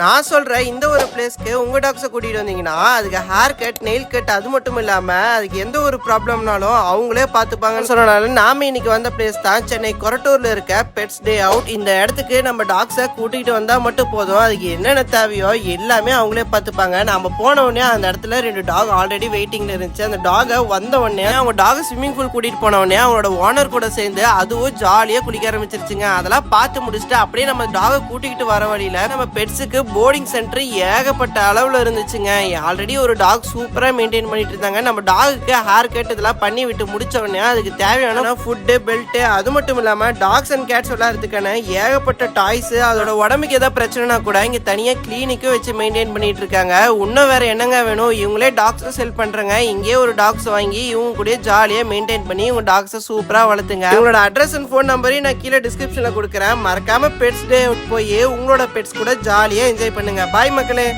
நான் சொல்கிறேன் இந்த ஒரு பிளேஸ்க்கு உங்கள் டாக்ஸை கூட்டிகிட்டு வந்தீங்கன்னா அதுக்கு ஹேர் கட் நெயில் கட் அது மட்டும் இல்லாமல் அதுக்கு எந்த ஒரு ப்ராப்ளம்னாலும் அவங்களே பார்த்துப்பாங்கன்னு சொன்னனால நாம இன்னைக்கு வந்த பிளேஸ் தான் சென்னை கொரட்டூரில் இருக்க பெட்ஸ் டே அவுட் இந்த இடத்துக்கு நம்ம டாக்ஸை கூட்டிகிட்டு வந்தால் மட்டும் போதும். அதுக்கு என்னென்ன தேவையோ எல்லாமே அவங்களே பார்த்துப்பாங்க. நம்ம போன உடனே அந்த இடத்துல ரெண்டு டாக் ஆல்ரெடி வெயிட்டிங்ல இருந்துச்சு. அந்த டாகை வந்த உடனே அவங்க டாக் ஸ்விம்மிங் பூல் கூட்டிகிட்டு போனவுடனே அவங்களோட ஓனர் கூட சேர்ந்து அதுவும் ஜாலியாக குளிக்க ஆரம்பிச்சிருச்சுங்க. அதெல்லாம் பார்த்து முடிச்சுட்டு அப்படியே நம்ம டாகை கூட்டிகிட்டு வர வழியில் நம்ம பெட்ஸுக்கு போர்டிங் சென்டர் ஏகப்பட்ட அளவில் இருந்துச்சுங்க. ஆல்ரெடி ஒரு டாக் சூப்பராக மெயின்டைன் பண்ணிட்டு இருந்தாங்க. நம்ம டாகுக்கு ஹேர் கட் இதெல்லாம் பண்ணி விட்டு முடிச்ச உடனே அதுக்கு தேவையான ஃபுட்டு பெல்ட்டு அது மட்டும் இல்லாமல் டாக்ஸ் அண்ட் கேட்ஸ் விளையாடுறதுக்கான ஏகப்பட்ட டாய்ஸ் அதோட உடம்புக்கு ஏதாவது பிரச்சனைனா கூட இங்கே தனியாக கிளினிக்கும் வச்சு மெயின்டைன் பண்ணிட்டு இருக்காங்க. இன்னும் வேற என்னங்க வேணும்? இவங்களே டாக்ஸும் செல் பண்ணுறாங்க இங்கேயே ஒரு டாக்ஸ் வாங்கி இவங்க கூட ஜாலியாக மெயின்டைன் பண்ணி இவங்க டாக்ஸை சூப்பராக வளர்த்துங்க. இவங்களோட அட்ரஸ் அண்ட் ஃபோன் நம்பரையும் நான் கீழே டிஸ்கிரிப்ஷனில் கொடுக்குறேன். மறக்காமல் பெட்ஸ் டே போய் உங்களோட பெட்ஸ் கூட ஜாலியாக என்ஜாய் பண்ணுங்க. பாய் மக்களே.